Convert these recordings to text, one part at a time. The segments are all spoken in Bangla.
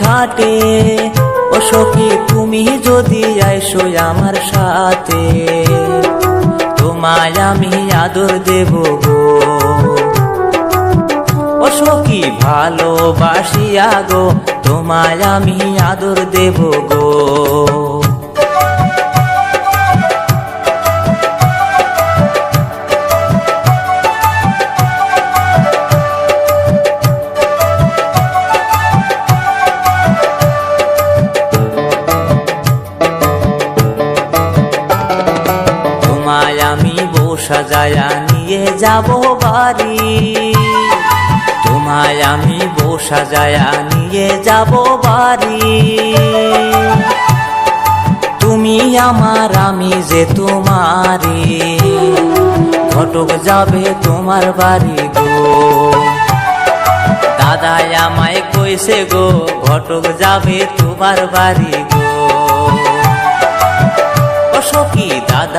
ঘাটে। ও সখী তুমি যদি আইসো আমার সাথে, তোমায় আমি আদর দেব গো। ও সখী ভালোবাসিয়া গো, তোমায় আমি আদর দেব গো। যায়া নিয়ে যাব বাড়ি। তোমায় আমি বসা যায়া নিয়ে যাব বাড়ি। তুমি আমার, আমি যে তোমারি ঘটক যাবে তোমার বাড়ি গো। দাদাই আমায় কইছে গো, ঘটক যাবে তোমার বাড়ি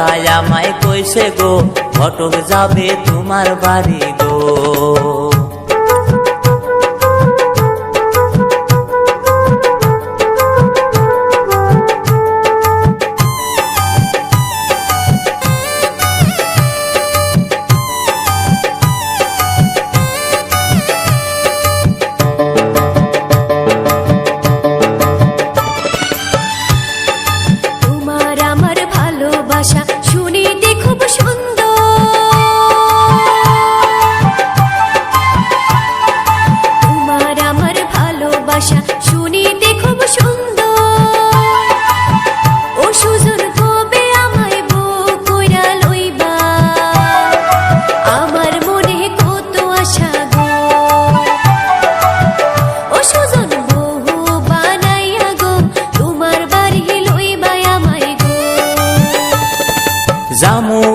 দাদা আমায় কইছে গো ঘটক যাবে তোমার বাড়ি গো।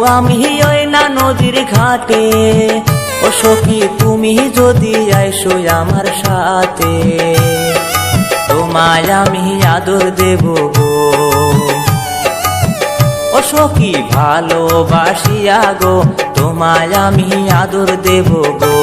আমি ওই না নদীর ঘাটে। ও সখী, তুমি যদি আইসো আমার সাথে, তোমায় আমি আদর দেব গো। ও সখী, ভালোবাসিয়া গো, তোমায় আমি আদর দেব গো।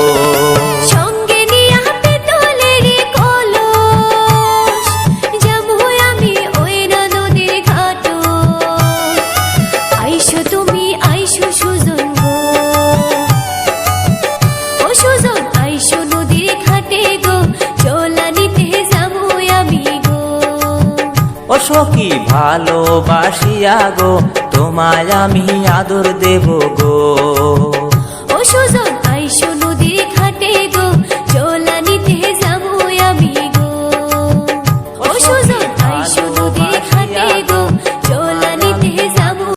কি ভালোবাসিয়া গো? তোমায় আমি আদর দেব গো। ও সুযোগ